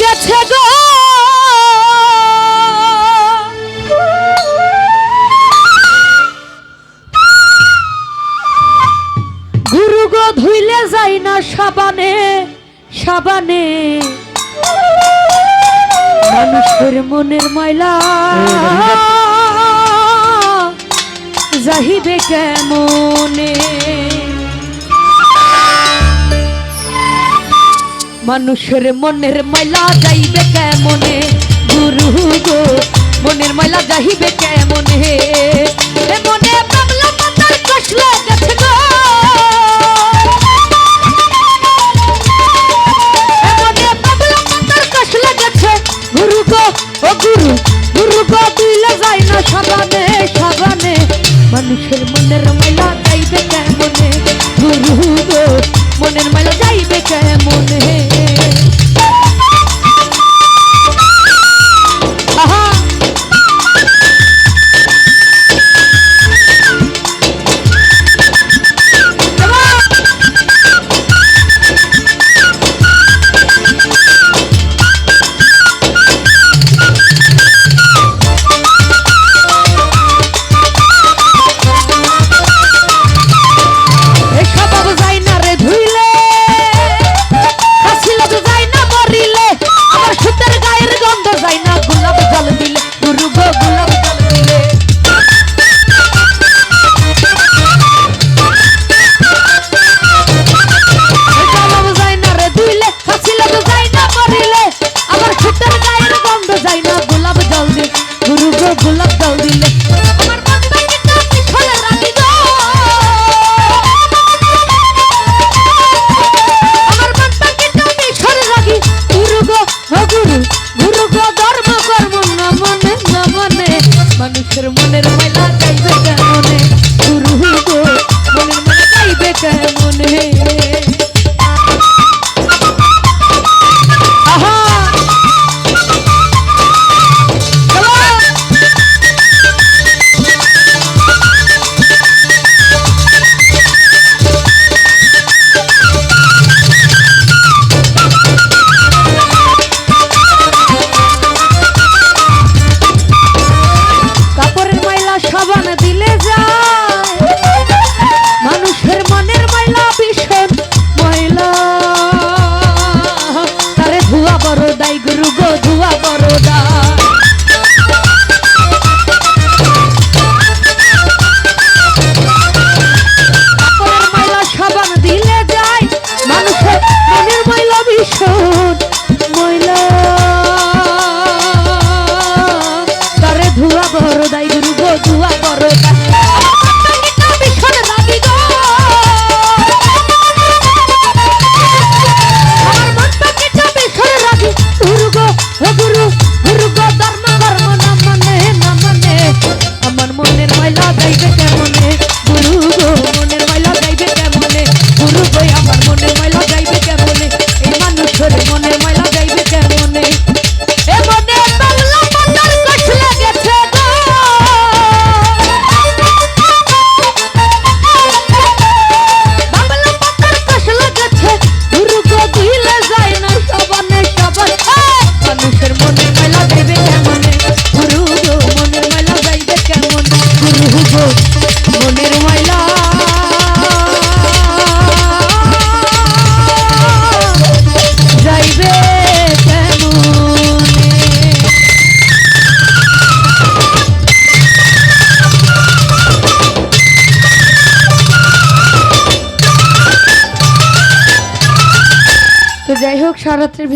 গেছে গো। গুরু গো ধুইলে যাই না সাবানে সাবানে। মানুষের মনের ময়লা। যাহিবে কেমনে? মানুষের মনের ময়লা যাইবে কেমনে? গুরু গো, মনের মাইলা যাইবে কেমনে? গুরু গো, ও গুরু গুরু গো দিলে যাই না ¡Gracias! যাই হোক সারাত্রের